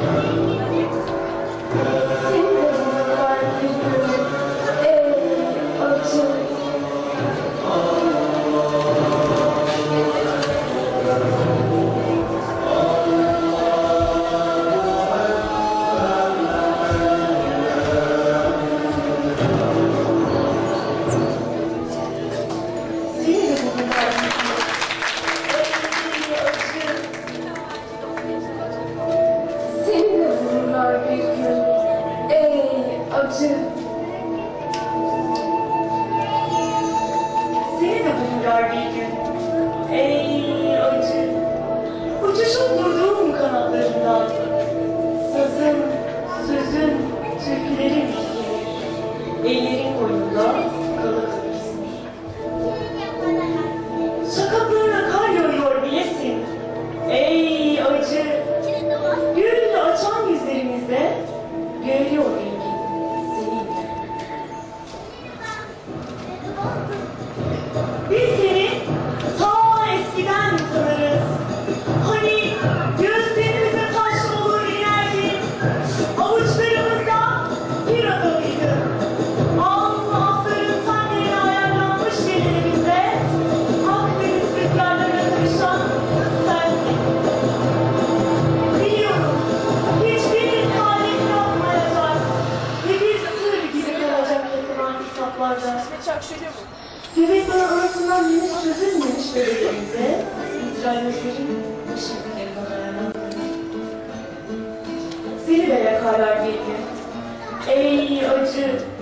Thank you. Göbekler arasından henüz çözülmemiş bebeğimize, İsrail'lerin ışıklarından ayarlandı. Seni de yakarlar bir gün. Ey acı!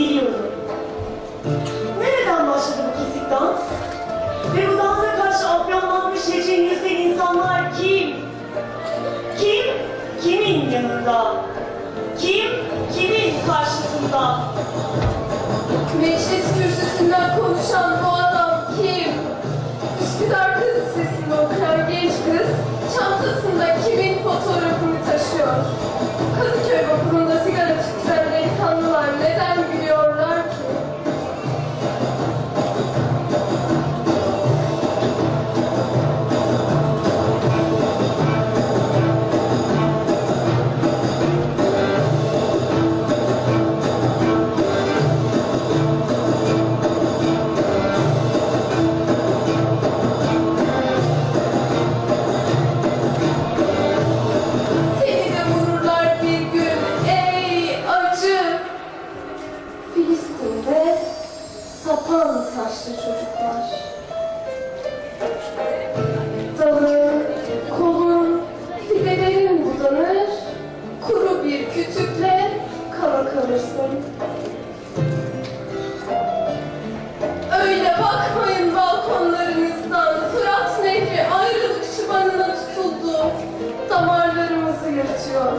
Biliyorum. Nereden başladı bu kesik dans? Ve bu dansa karşı afyonlanmış yüzde insanlar kim? Kim? Kimin yanında? Kim? Kimin karşısında? Meclis kürsüsünden konuşan bu sapan saçlı çocuklar. Dalın, kolun, fidelerin budanır, kuru bir kütükle kala kalırsın. Öyle bakmayın balkonlarınızdan, Fırat Nehri ayrılık çıbanına tutuldu. Damarlarımızı yırtıyor.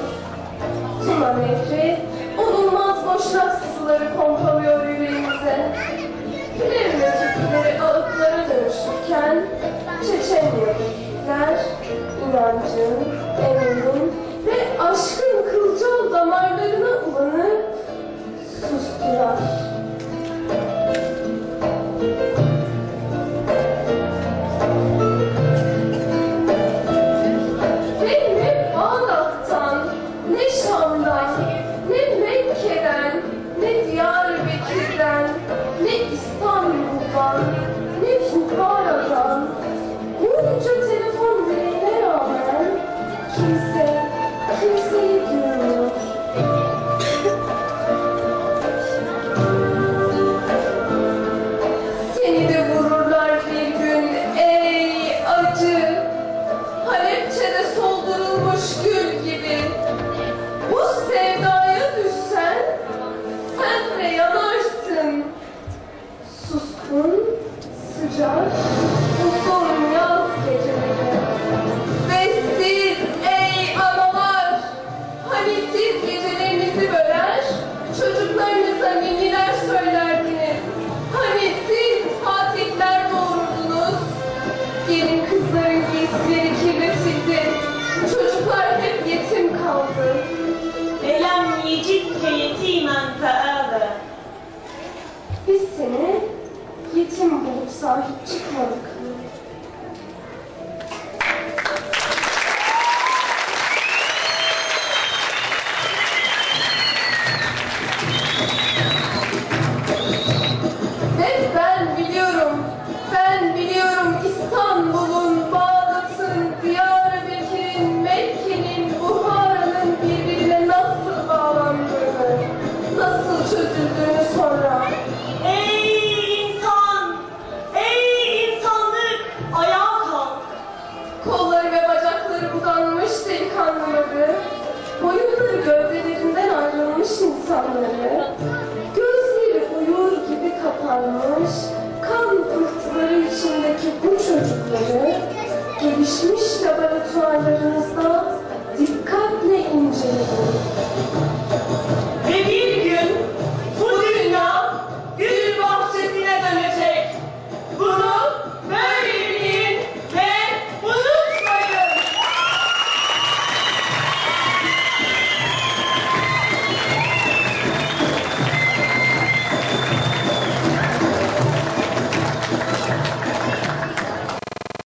Tuna Nehri, onulmaz boşnak suları pompalıyor yüreğimize. Pilerin ötekileri ağıtlara dönüşürken, Çeçenyalılar, inancın, emeğin ve aşkın kılcal damarlarına ulanıp sustular. Böyle yanarsın. Suskun, sıcak, bu yaz geceleri. Ve siz ey analar, hani siz gecelerinizi böler, çocuklarınıza ninniler söylerdiniz. Hani siz fatihler doğurdunuz. Gelin kızların giysileri kirletildi. Çocuklar hep yetim kaldı. ألم يجدك يتيما فآوى biz seni yetim bulup sahip çıkmadık.